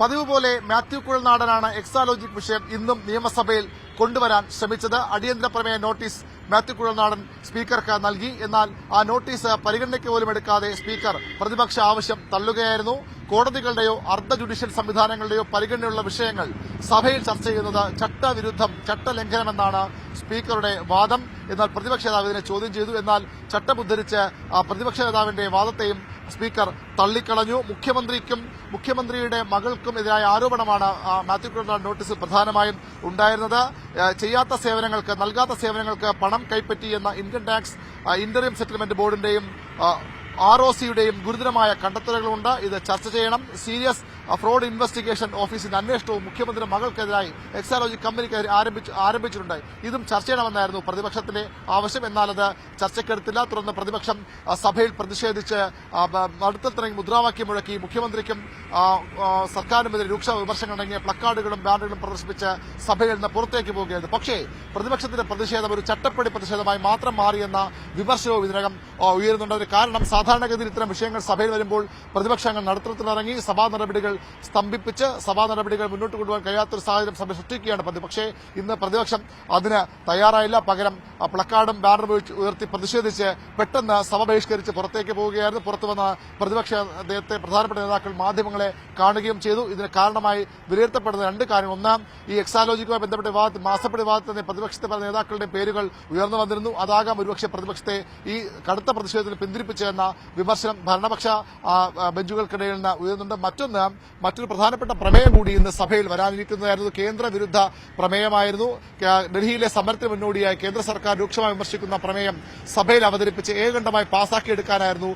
പതിവ് പോലെ മാത്യു കുഴൽനാടനാണ് എക്സാലോജിക് വിഷയം ഇന്നും നിയമസഭയിൽ കൊണ്ടുവരാൻ ശ്രമിച്ചത്. അടിയന്തര പ്രമേയ നോട്ടീസ് മാത്യു കുഴൽനാടൻ സ്പീക്കർക്ക് നൽകി. എന്നാൽ ആ നോട്ടീസ് പരിഗണനയ്ക്ക് പോലും എടുക്കാതെ സ്പീക്കർ പ്രതിപക്ഷ ആവശ്യം തള്ളുകയായിരുന്നു. കോടതികളുടെയോ അർദ്ധ ജുഡീഷ്യൽ സംവിധാനങ്ങളുടെയോ പരിഗണനയുള്ള വിഷയങ്ങൾ സഭയിൽ ചർച്ച ചെയ്യുന്നത് ചട്ടവിരുദ്ധം ചട്ടലംഘനമെന്നാണ് സ്പീക്കറുടെ വാദം. എന്നാൽ പ്രതിപക്ഷ നേതാവ് ഇതിനെ ചോദ്യം ചെയ്തു. എന്നാൽ ചട്ടമുദ്ധരിച്ച് ആ പ്രതിപക്ഷ നേതാവിന്റെ വാദത്തെയും സ്പീക്കർ തള്ളിക്കളഞ്ഞു. മുഖ്യമന്ത്രിക്കും മുഖ്യമന്ത്രിയുടെ മകൾക്കും എതിരായ ആരോപണമാണ് മാത്യു കുഴൽനാടൻ നോട്ടീസിൽ പ്രധാനമായും ഉണ്ടായിരുന്നത്. ചെയ്യാത്ത സേവനങ്ങൾക്ക് നൽകാത്ത സേവനങ്ങൾക്ക് പണം കൈപ്പറ്റി എന്ന ഇൻകം ടാക്സ് ഇന്ററിയം സെറ്റിൽമെന്റ് ബോർഡിന്റെയും ആർ ഒ സിയുടെയും ഗുരുതരമായ കണ്ടെത്തലുകളുണ്ട്. ഇത് ചർച്ച ചെയ്യണം. സീരിയസ് ഫ്രോഡ് ഇൻവെസ്റ്റിഗേഷൻ ഓഫീസിന്റെ അന്വേഷണവും മുഖ്യമന്ത്രി മകൾക്കെതിരായി എക്സാലോജി കമ്പനിക്കെതിരെ ആരംഭിച്ചു ആരംഭിച്ചിട്ടുണ്ട് ഇതും ചർച്ച ചെയ്യണമെന്നായിരുന്നു പ്രതിപക്ഷത്തിന്റെ ആവശ്യം. എന്നാൽ അത് ചർച്ചയ്ക്കെടുത്തില്ല. തുടർന്ന് പ്രതിപക്ഷം സഭയിൽ പ്രതിഷേധിച്ച് തുടങ്ങി മുദ്രാവാക്യം മുഴക്കി മുഖ്യമന്ത്രിക്കും സർക്കാരിനുമെതിരെ രൂക്ഷ വിമർശനങ്ങൾ അടങ്ങിയ പ്ലക്കാർഡുകളും ബാനറുകളും പ്രദർശിപ്പിച്ച് സഭയിൽ നിന്ന് പുറത്തേക്ക് പോകുകയായിരുന്നു. പക്ഷേ പ്രതിപക്ഷത്തിന്റെ പ്രതിഷേധം ഒരു ചട്ടപ്പടി പ്രതിഷേധമായി മാത്രം മാറിയെന്ന വിമർശനവും ഇതിനകം ഉയരുന്നുണ്ട്. കാരണം സാധാരണഗതിയിൽ ഇത്തരം വിഷയങ്ങൾ സഭയിൽ വരുമ്പോൾ പ്രതിപക്ഷങ്ങൾ നടത്തത്തിലിറങ്ങി സഭാ നടപടികൾ സ്തംഭിപ്പിച്ച് സഭാ നടപടികൾ മുന്നോട്ട് കൊണ്ടുപോകാൻ കഴിയാത്തൊരു സാഹചര്യം സഭ സൃഷ്ടിക്കുകയാണ് പതിവ്. പക്ഷേ ഇന്ന് പ്രതിപക്ഷം അതിന് തയ്യാറായില്ല. പകരം പ്ലക്കാർഡും ബാനറും ഉയർത്തി പ്രതിഷേധിച്ച് പെട്ടെന്ന് സഭ ബഹിഷ്കരിച്ച് പുറത്തേക്ക് പോവുകയായിരുന്നു. പുറത്തു വന്ന പ്രതിപക്ഷ അദ്ദേഹത്തെ പ്രധാനപ്പെട്ട നേതാക്കൾ മാധ്യമങ്ങളെ കാണുകയും ചെയ്തു. ഇതിന് കാരണമായി വിലയിരുത്തപ്പെടുന്ന രണ്ട് കാര്യങ്ങൾ. ഒന്നാം ഈ എക്സാലോജിക്കുമായി ബന്ധപ്പെട്ട വിവാദത്തിൽ മാസപ്പെട്ട വിവാദത്തിൽ തന്നെ പ്രതിപക്ഷത്തെ പല നേതാക്കളുടെ പേരുകൾ ഉയർന്നു വന്നിരുന്നു. അതാകാം ഒരുപക്ഷെ പ്രതിപക്ഷത്തെ ഈ കടുത്ത പ്രതിഷേധത്തിന് പിന്തിരിപ്പിച്ചതെന്ന വിമർശനം ഭരണപക്ഷ ബെഞ്ചുകൾക്കിടയിൽ നിന്ന് ഉയരുന്നുണ്ട് മറ്റൊന്ന് മറ്റൊരു പ്രധാനപ്പെട്ട പ്രമേയം കൂടി ഇന്ന് സഭയിൽ വരാനിരിക്കുന്നതായിരുന്നു കേന്ദ്ര വിരുദ്ധ പ്രമേയമായിരുന്നു. ഡൽഹിയിലെ സമരത്തിന് മുന്നോടിയായി കേന്ദ്ര സർക്കാർ രൂക്ഷമായി വിമർശിക്കുന്ന പ്രമേയം സഭയിൽ അവതരിപ്പിച്ച് ഏകണ്ഠമായി പാസാക്കിയെടുക്കാനായിരുന്നു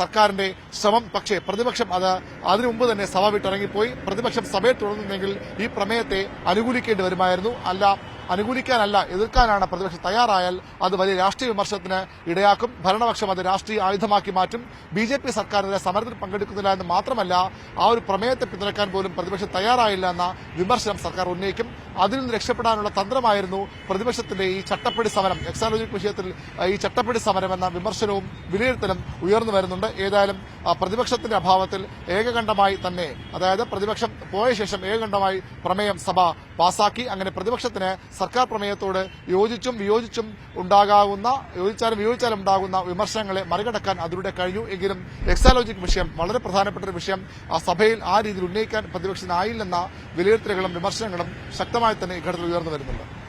സർക്കാരിന്റെ ശ്രമം. പക്ഷേ പ്രതിപക്ഷം അത് അതിനു മുമ്പ് തന്നെ സഭ വിട്ടിറങ്ങിപ്പോയി. പ്രതിപക്ഷം സഭയെ തുടർന്നിരുന്നെങ്കിൽ ഈ പ്രമേയത്തെ അനുകൂലിക്കേണ്ടി വരുമായിരുന്നു. അല്ല അനുകൂലിക്കാനല്ല എതിർക്കാനാണ് പ്രതിപക്ഷം തയ്യാറായാൽ അത് വലിയ രാഷ്ട്രീയ വിമർശനത്തിന് ഇടയാക്കും. ഭരണപക്ഷം അത് രാഷ്ട്രീയ ആയുധമാക്കി മാറ്റും. ബി ജെ പി സർക്കാരിന്റെ സമരത്തിൽ പങ്കെടുക്കുന്നില്ല എന്ന് മാത്രമല്ല ആ ഒരു പ്രമേയത്തെ പിന്തുണക്കാൻ പോലും പ്രതിപക്ഷം തയ്യാറായില്ല എന്ന വിമർശനം സർക്കാർ ഉന്നയിക്കും. അതിൽ നിന്ന് രക്ഷപ്പെടാനുള്ള തന്ത്രമായിരുന്നു പ്രതിപക്ഷത്തിന്റെ ഈ ചട്ടപ്പടി സമരം. എക്സാലോജിക് വിഷയത്തിൽ ഈ ചട്ടപ്പടി സമരം എന്ന വിമർശനവും വിലയിരുത്തലും ഉയർന്നു വരുന്നുണ്ട്. ഏതായാലും പ്രതിപക്ഷത്തിന്റെ അഭാവത്തിൽ ഏകകണ്ഠമായി തന്നെ അതായത് പ്രതിപക്ഷം പോയ ശേഷം ഏകകണ്ഠമായി പ്രമേയം സഭ പാസാക്കി. അങ്ങനെ പ്രതിപക്ഷത്തിന് സർക്കാർ പ്രമേയത്തോട് യോജിച്ചും വിയോജിച്ചും ഉണ്ടാകാവുന്ന യോജിച്ചാലും വിയോജിച്ചാലും ഉണ്ടാകുന്ന വിമർശനങ്ങളെ മറികടക്കാൻ അതിലൂടെ കഴിഞ്ഞു. എങ്കിലും എക്സാലോജിക് വിഷയം വളരെ പ്രധാനപ്പെട്ട ഒരു വിഷയം. ആ സഭയിൽ ആ രീതിയിൽ ഉന്നയിക്കാൻ പ്രതിപക്ഷത്തിനായില്ലെന്ന വിലയിരുത്തലുകളും വിമർശനങ്ങളും ശക്തമായി തന്നെ ഈ ഘട്ടത്തിൽ ഉയർന്നു വരുന്നുണ്ട്.